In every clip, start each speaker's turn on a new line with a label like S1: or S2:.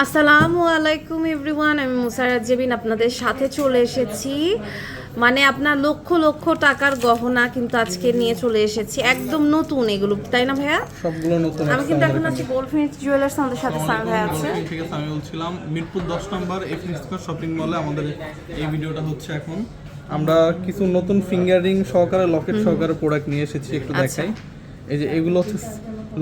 S1: আসসালামু আলাইকুম এভরিওয়ান আমি মুসারাত জেবিন আপনাদের সাথে চলে এসেছি। মানে আপনার লক্ষ লক্ষ টাকার গহনা কিন্তু আজকে নিয়ে চলে এসেছি। একদম নতুন এগুলো তাই না ভাইয়া?
S2: সবগুলো নতুন
S1: আমি কিন্তু এখন আছি গোল্ড জুয়েলার্স আমাদের সাথে সান ভাইয়া আছে।
S2: ঠিক আছে আমি বলছিলাম মিরপুর দশ নম্বর এফএন স্কোয়ার শপিং মলে আমাদের এই ভিডিওটা হচ্ছে এখন। আমরা কিছু নতুন ফিঙ্গারিং সহকারে লকেট সহকারে প্রোডাক্ট নিয়ে এসেছি একটু
S1: আচ্ছা।
S2: দেখাই। এই যে এগুলো হচ্ছে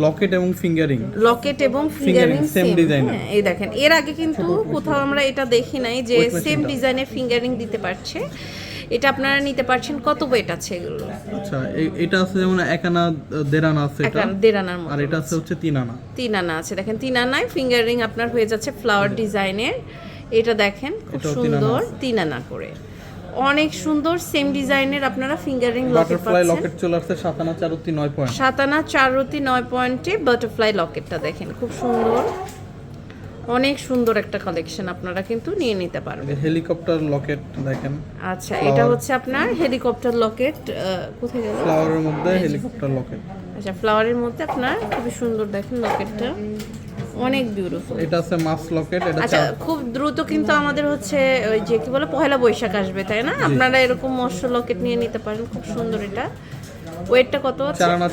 S2: লকেট এবং ফিঙ্গারিং।
S1: লকেট এবং ফিঙ্গারিং সেম
S2: design এর।
S1: এই দেখেন এর আগে কিন্তু কোথাও আমরা এটা দেখি নাই যে সেম। ডিজাইনের ফিঙ্গারিং দিতে পারছে। এটা আপনারা নিতে পারছেন কত ওয়েট আছে এগুলো?
S2: আচ্ছা এটা আছে যেমন এক আনা দেড় আনা আছে এটা।
S1: দেড় আনার
S2: আর এটা আছে হচ্ছে তিন আনা
S1: তিন আনা আছে। দেখেন তিন আনায় ফিঙ্গারিং আপনার হয়ে যাচ্ছে ফ্লাওয়ার ডিজাইনের এটা দেখেন খুব সুন্দর তিন আনা করে। অনেক সুন্দর সেম ডিজাইনের আপনারা ফিঙ্গারিং লকেট
S2: বাটারফ্লাই লকেট চলে আসছে সাত আনা চারতি নয় পয়েন্ট
S1: সাত আনা চার নয় পয়েন্টে বাটারফ্লাই লকেটটা দেখেন খুব সুন্দর। অনেক সুন্দর একটা কালেকশন আপনারা কিন্তু নিয়ে নিতে পারবেন।
S2: হেলিকপ্টার লকেট দেখেন
S1: আচ্ছা এটা হচ্ছে আপনার হেলিকপ্টার লকেট কোথায় গেল?
S2: ফ্লাওয়ারের মধ্যে হেলিকপ্টার লকেট
S1: আচ্ছা ফ্লাওয়ারের মধ্যে আপনার খুবই সুন্দর দেখেন লকেটটা অনেক বিউটিফুল
S2: এটা আছে মাস লকেট এটা
S1: আচ্ছা খুব দ্রুত কিন্তু আমাদের হচ্ছে ওই যে কি বলে পহেলা বৈশাখ আসবে তাই না? আপনারা এরকম মৎস্য লকেট নিয়ে নিতে পারেন খুব সুন্দর এটা। ওয়েটটা কত আছে?
S2: চার আনা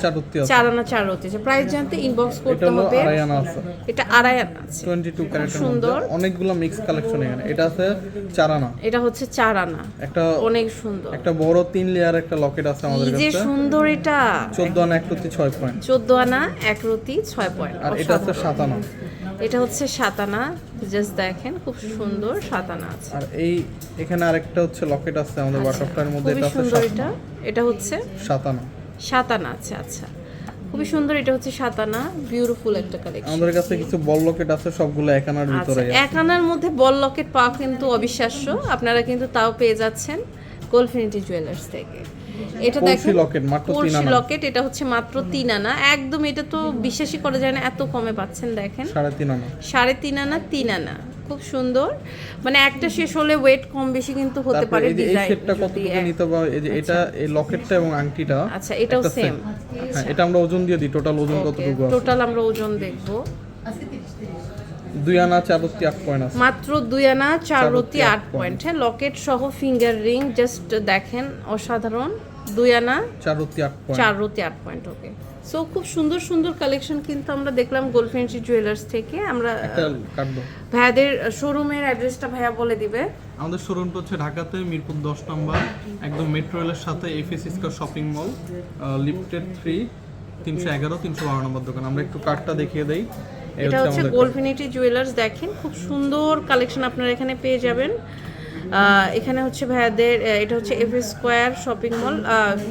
S1: চার আনা চার প্রাইস জানতে ইনবক্স করতে হবে।
S2: আড়াই আনা আছে।
S1: এটা আড়াই আনা আছে।
S2: টোয়েন্টি টু ক্যারেটের
S1: সুন্দর।
S2: অনেকগুলো মিক্স কালেকশন এখানে। এটা আছে চার আনা।
S1: এটা হচ্ছে চার আনা।
S2: একটা
S1: অনেক সুন্দর।
S2: একটা বড় তিন লেয়ার একটা লকেট আছে আমাদের
S1: যে সুন্দর এটা।
S2: চোদ্দ আনা এক প্রতি ছয় পয়েন্ট
S1: চোদ্দ আনা এক রতি ছয় পয়েন্ট
S2: আর এটা আছে সাত আনা।
S1: এটা হচ্ছে সাত আনা। জাস্ট দেখেন খুব সুন্দর সাত আনা আছে।
S2: আর এই এখানে আরেকটা হচ্ছে লকেট আছে আমাদের বাটারফ্লাইয়ের মধ্যে। এটা আছে
S1: এটা। এটা হচ্ছে
S2: সাত আনা
S1: সাত আনা আছে আচ্ছা। খুবই সুন্দর এটা হচ্ছে সাত আনা বিউটিফুল একটা কালেকশন
S2: আমাদের কাছে কিছু বল লকেট আছে সবগুলো এক আনার
S1: আচ্ছা
S2: ভিতরে
S1: এক আনার মধ্যে বল লকেট পাওয়া কিন্তু অবিশ্বাস্য। আপনারা কিন্তু তাও পেয়ে যাচ্ছেন গোলফিনিটি জুয়েলার্স থেকে। এটা দেখেন
S2: লকেট মাত্র তিন
S1: কলসি লকেট এটা হচ্ছে মাত্র তিন আনা। একদম এটা তো বিশ্বাসই করা যায় না এত কমে পাচ্ছেন দেখেন।
S2: সাড়ে তিন আনা।
S1: সাড়ে তিন আনা তিন আনা। খুব সুন্দর। মানে একটা শেষ হলে ওয়েট কম বেশি কিন্তু হতে পারে
S2: যে এই
S1: ডিজাইন
S2: সেটটা কত টাকা নিতে পারবে এই যে এটা এই লকেটটা এবং আংটিটা
S1: আচ্ছা এটাও সেম
S2: হ্যাঁ এটা আমরা ওজন দিয়ে দিই টোটাল ওজন কতটুকু আছে?
S1: টোটাল আমরা ওজন দেখব।
S2: দুই আনা চারতি আট পয়েন্ট আছে।
S1: মাত্র দুই আনা চার
S2: চার
S1: রতি
S2: রতি আট
S1: পয়েন্ট হ্যাঁ লকেট সহ ফিঙ্গার রিং জাস্ট দেখেন অসাধারণ। দুই আনা
S2: চারতি আট পয়েন্ট
S1: চার রতি আট পয়েন্ট ওকে সো খুব সুন্দর সুন্দর কালেকশন কিন্তু আমরা দেখলাম গোলফেন্সি জুয়েলার্স থেকে। আমরা ভাইয়াদের শোরুমের অ্যাড্রেসটা ভাইয়া বলে দিবে।
S2: আমাদের শোরুমটা হচ্ছে ঢাকাতে মিরপুর দশ নম্বর একদম মেট্রো রেলের সাথে FS square shopping mall lifted three তিনশো এগারো তিনশো বারো নম্বর দোকান। আমরা একটু কার্ডটা দেখিয়ে দেই।
S1: এটা হচ্ছে গোলফিনিটি জুয়েলার্স দেখেন। খুব সুন্দর কালেকশন আপনারা এখানে পেয়ে যাবেন। এখানে হচ্ছে ভাইয়াদের এটা হচ্ছে F square shopping mall.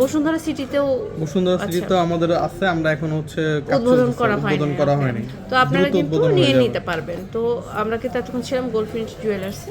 S1: Bashundhara সিটিতেও
S2: Bashundhara সিটিতে আমাদের আছে আমরা এখন হচ্ছে
S1: আচ্ছা। উদ্বোধন করা হয়নি।
S2: উদ্বোধন করা হয়নি।
S1: তো আপনারা কিন্তু নিয়ে নিতে পারবেন। তো আমরা কি এতক্ষণ ছিলাম গোলফিনিটি জুয়েলার্সে